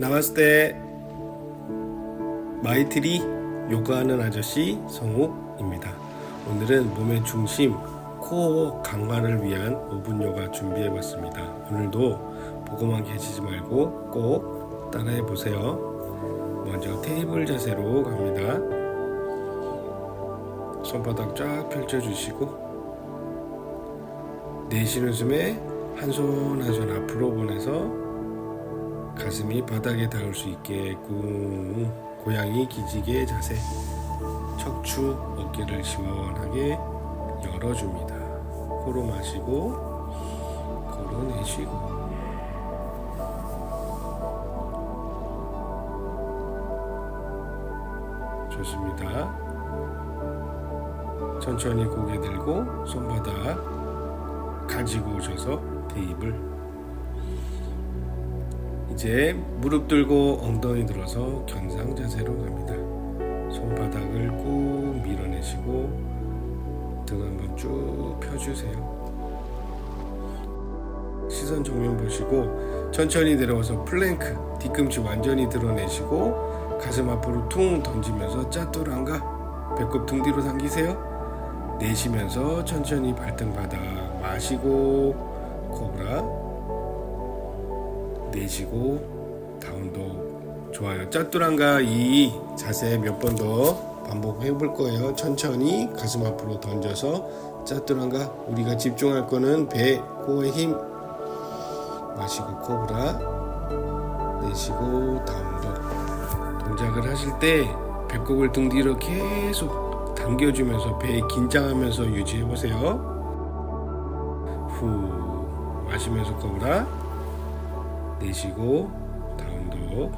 나마스테 마이트리 요가하는 아저씨 성욱입니다. 오늘은 몸의 중심 코어 강화를 위한 5분 요가 준비해봤습니다. 오늘도 보고만 계시지 말고 꼭 따라해 보세요. 먼저 테이블 자세로 갑니다. 손바닥 쫙 펼쳐주시고 내쉬는 숨에 한 손 한 손 앞으로 보내서 가슴이 바닥에 닿을 수 있게 꾹 고양이 기지개 자세 척추 어깨를 시원하게 열어줍니다. 코로 마시고 코로 내쉬고. 좋습니다. 천천히 고개 들고 손바닥 가지고 오셔서 테이블 이제 무릎 들고 엉덩이 들어서 견상 자세로 갑니다. 손바닥을 꾹 밀어내시고 등 한번 쭉 펴주세요. 시선 정면 보시고 천천히 내려와서 플랭크 뒤꿈치 완전히 드러내시고 가슴 앞으로 퉁 던지면서 짜뚜랑가 배꼽 등 뒤로 당기세요. 내쉬면서 천천히 발등 바닥 마시고 내쉬고 다운도 좋아요. 짜뚜랑가 이 자세 몇 번 더 반복해 볼 거예요. 천천히 가슴 앞으로 던져서 짜뚜랑가 우리가 집중할 거는 배 코에 힘. 마시고 코브라 내쉬고 다운도. 동작을 하실 때 배꼽을 등 뒤로 계속 당겨주면서 배 긴장하면서 유지해 보세요. 후 마시면서 코브라 내쉬고 다운도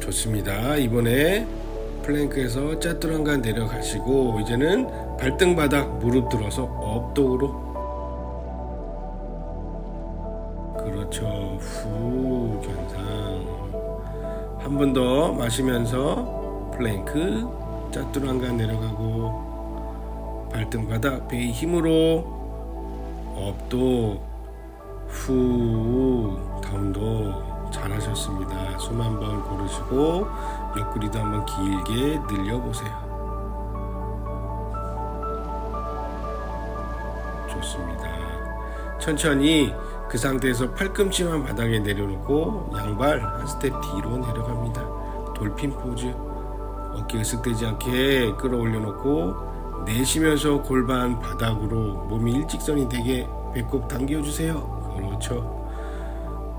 좋습니다. 이번에 플랭크에서 짜뚜랑가 내려가시고 이제는 발등 바닥 무릎 들어서 업독으로 그렇죠. 후 견상 한 번 더 마시면서 플랭크 짜뚜랑가 내려가고 발등 바닥 배의 힘으로 업독 후 다운도 잘하셨습니다. 숨 한 번 고르시고 옆구리도 한번 길게 늘려보세요. 좋습니다. 천천히 그 상태에서 팔꿈치만 바닥에 내려놓고 양발 한 스텝 뒤로 내려갑니다. 돌핀 포즈. 어깨 으쓱대지 않게 끌어올려 놓고 내쉬면서 골반 바닥으로 몸이 일직선이 되게 배꼽 당겨주세요. 그렇죠.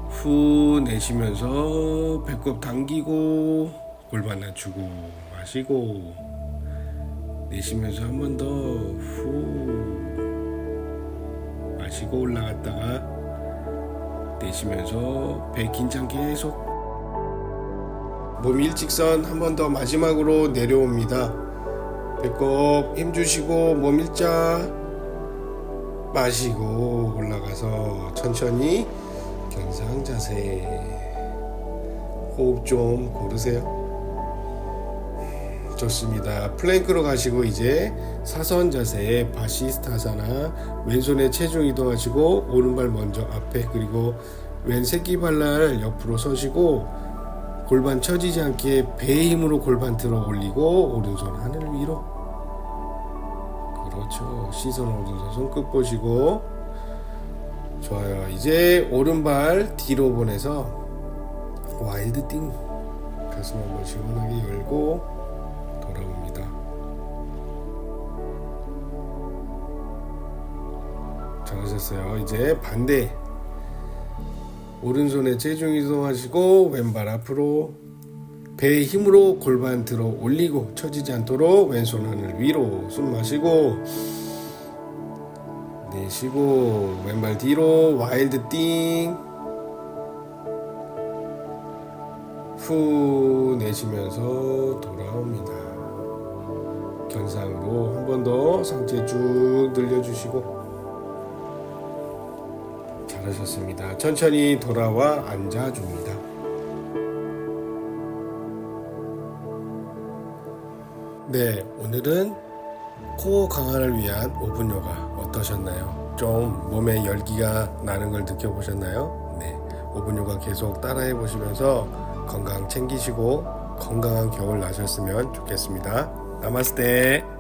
후 내쉬면서 배꼽 당기고 골반 낮추고 마시고 내쉬면서 한 번 더 후 마시고 올라갔다가 내쉬면서 배 긴장 계속 몸 일직선 한 번 더 마지막으로 내려옵니다. 배꼽 힘주시고 몸 일자 마시고 올라가서 천천히 경상 자세 호흡 좀 고르세요. 좋습니다. 플랭크로 가시고 이제 사선 자세 바시스타사나 왼손에 체중 이동하시고 오른발 먼저 앞에 그리고 왼 새끼발날 옆으로 서시고 골반 처지지 않게 배의 힘으로 골반 들어 올리고 오른손 하늘 위로 그렇죠. 시선 오른손 손끝 보시고 좋아요. 이제 오른발 뒤로 보내서 와일드 띵 가슴 한번 시원하게 열고 돌아옵니다. 잘하셨어요. 이제 반대 오른손에 체중 이동하시고 왼발 앞으로 배의 힘으로 골반 들어 올리고 처지지 않도록 왼손 하늘 위로 숨 마시고 내쉬고 왼발 뒤로 와일드 띵후 내쉬면서 돌아옵니다. 견상으로 한 번 더 상체 쭉 늘려주시고 잘하셨습니다. 천천히 돌아와 앉아줍니다. 네, 오늘은 코어 강화를 위한 5분 요가 어떠셨나요? 좀 몸에 열기가 나는 걸 느껴보셨나요? 네, 5분 요가 계속 따라해 보시면서 건강 챙기시고 건강한 겨울 나셨으면 좋겠습니다. 나마스테.